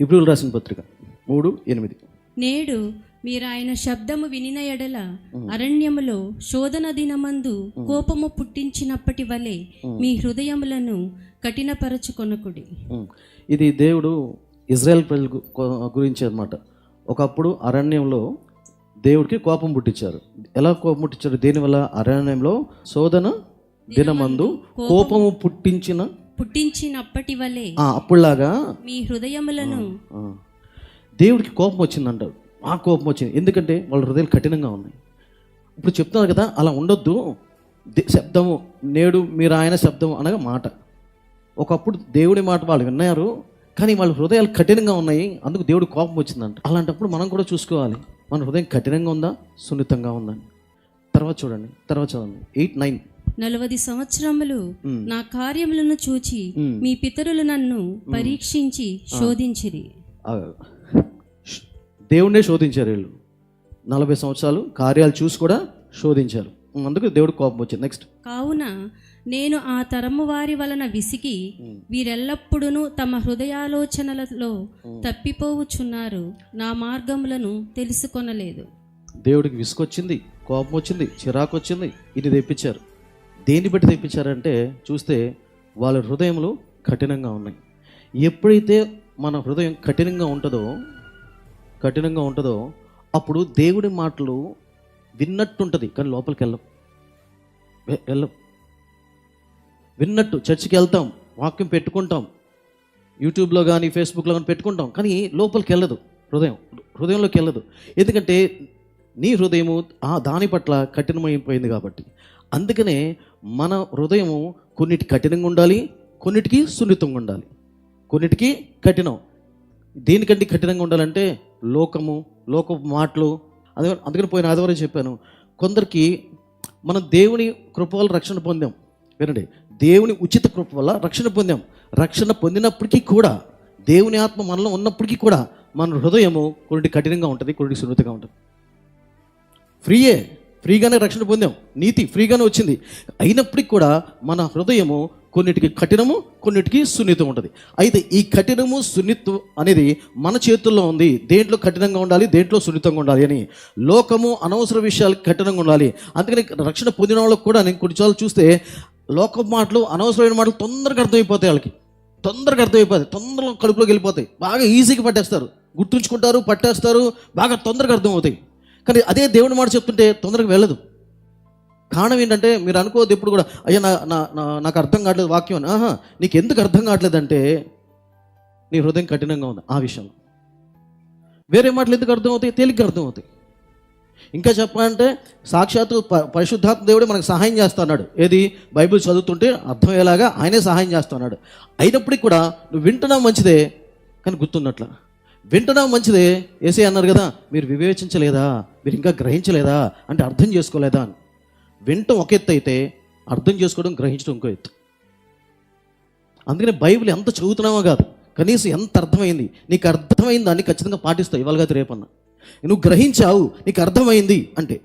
హిబ్రూలు రాసిన పత్రిక మూడు ఎనిమిది. నేడు మీరు ఆయన శబ్దము వినిన ఎడల అరణ్యములో శోధన దినమందు కోపము పుట్టించినప్పటి వలె మీ హృదయములను కఠినపరచుకొనకుడి. ఇది దేవుడు ఇజ్రాయెల్ ప్రజల గురించి అన్నమాట. ఒకప్పుడు అరణ్యంలో దేవుడికి కోపం పుట్టించారు. ఎలా కోపం పుట్టించారు? దేనివల్ల? అరణ్యంలో శోధన దినమందు కోపము పుట్టించిన పుట్టించినప్పటి వలె అప్పుడులాగా మీ హృదయములను దేవుడికి కోపం వచ్చిందంటారు ఆ కోపం వచ్చింది. ఎందుకంటే వాళ్ళ హృదయాలు కఠినంగా ఉన్నాయి. ఇప్పుడు చెప్తున్నారు కదా అలా ఉండొద్దు. శబ్దము నేడు మీరు ఆయన శబ్దము అనగా మాట. ఒకప్పుడు దేవుడి మాట వాళ్ళు విన్నారు కానీ వాళ్ళ హృదయాలు కఠినంగా ఉన్నాయి అందుకు దేవుడి కోపం వచ్చిందంట. అలాంటప్పుడు మనం కూడా చూసుకోవాలి. మన హృదయం కఠినంగా ఉందా? సున్నితంగా ఉందా. తర్వాత చూడండి. తర్వాత చదవండి. Eight nine. నలవది సంవత్సరములు నా కార్యములను చూచి మీ పితరులు నన్ను పరీక్షించి శోధించిరి. దేవుణ్ణే శోధించారు వీళ్ళు. నలభై సంవత్సరాలు కార్యాలు చూసి కూడా శోధించారు. అందుకు దేవుడు కోపం వచ్చింది. నెక్స్ట్ కావున నేను ఆ తరము వారి వలన విసిగి వీరెల్లప్పుడూ తమ హృదయాలోచనలలో తప్పిపోవుచున్నారు నా మార్గములను తెలుసుకొనలేదు. దేవుడికి విసుకొచ్చింది కోపం వచ్చింది చిరాకు వచ్చింది ఇది తెప్పించారు. దేన్ని బట్టి తెప్పించారంటే చూస్తే వాళ్ళ హృదయములు కఠినంగా ఉన్నాయి. ఎప్పుడైతే మన హృదయం కఠినంగా ఉంటుందో కఠినంగా ఉంటుందో అప్పుడు దేవుడి మాటలు విన్నట్టుంటుంది. కానీ లోపలికి వెళ్ళం. వెళ్ళం. విన్నట్టు. చర్చికి వెళ్తాం. వాక్యం పెట్టుకుంటాం. యూట్యూబ్లో కానీ ఫేస్బుక్లో కానీ పెట్టుకుంటాం. కానీ లోపలికి వెళ్ళదు హృదయం. హృదయంలోకి వెళ్ళదు. ఎందుకంటే నీ హృదయము ఆ దాని పట్ల కఠినమైపోయింది కాబట్టి. అందుకనే మన హృదయము కొన్నిటి కఠినంగా ఉండాలి కొన్నిటికి సున్నితంగా ఉండాలి. కొన్నిటికి కఠినం. దేనికంటే కఠినంగా ఉండాలంటే లోకము లోక మాటలు. అదే అందుకని పోయిన ఆదివారం చెప్పాను కొందరికి మనం దేవుని కృప వల్ల రక్షణ పొందాం. వినండి దేవుని ఉచిత కృప వల్ల రక్షణ పొందాం. రక్షణ పొందినప్పటికీ కూడా దేవుని ఆత్మ మనలో ఉన్నప్పటికీ కూడా మన హృదయము కొన్నిటి కఠినంగా ఉంటుంది కొన్నిటి సున్నితంగా ఉంటుంది. ఫ్రీయే. ఫ్రీగానే రక్షణ పొందాం. నీతి ఫ్రీగానే వచ్చింది. అయినప్పటికీ కూడా మన హృదయము కొన్నిటికి కఠినము కొన్నిటికి సున్నితం ఉంటుంది. అయితే ఈ కఠినము సున్నితం అనేది మన చేతుల్లో ఉంది. దేంట్లో కఠినంగా ఉండాలి దేంట్లో సున్నితంగా ఉండాలి అని. లోకము అనవసర విషయాలకు కఠినంగా ఉండాలి. అందుకని రక్షణ పొందిన వాళ్ళకు కూడా నేను కొన్నిసార్లు చూస్తే లోక మాటలు అనవసరమైన మాటలు తొందరగా అర్థమైపోతాయి వాళ్ళకి. తొందరగా అర్థమైపోతాయి. తొందరగా కడుపులోకి వెళ్ళిపోతాయి. బాగా ఈజీగా పట్టేస్తారు. గుర్తుంచుకుంటారు పట్టేస్తారు. బాగా తొందరగా అర్థమవుతాయి. కానీ అదే దేవుని మాట చెప్తుంటే తొందరగా వెళ్ళదు. కారణం ఏంటంటే మీరు అనుకోవద్దు ఎప్పుడు కూడా అయ్యా నా నా నా- నాకు అర్థం కావట్లేదు వాక్యం అని. ఆహా నీకు ఎందుకు అర్థం కావట్లేదంటే నీ హృదయం కఠినంగా ఉంది ఆ విషయంలో. వేరే మాటలు ఎందుకు అర్థమవుతాయి? తేలిగ్గా అర్థమవుతాయి. ఇంకా చెప్పాలంటే సాక్షాత్తు ప పరిశుద్ధాత్మ దేవుడే మనకు సహాయం చేస్తున్నాడు ఏది? బైబిల్ చదువుతుంటే అర్థమయ్యేలాగా ఆయనే సహాయం చేస్తున్నాడు అయినప్పటికీ కూడా నువ్వు వింటున్నావు మంచిదే కానీ గుర్తున్నట్ల వింటడం మంచిదే. ఏసే అన్నారు కదా మీరు వివేచించలేదా? మీరు ఇంకా గ్రహించలేదా అంటే అర్థం చేసుకోలేదా అని. వినటం ఒక ఎత్తు అయితే అర్థం చేసుకోవడం గ్రహించడం ఇంకో ఎత్తు. అందుకనే బైబిల్ ఎంత చదువుతున్నామో కాదు కనీసం ఎంత అర్థమైంది? నీకు అర్థమైంది దాన్ని ఖచ్చితంగా పాటిస్తావు ఇవాళ కాదు రేపన్నా. నువ్వు గ్రహించావు నీకు అర్థమైంది అంటే.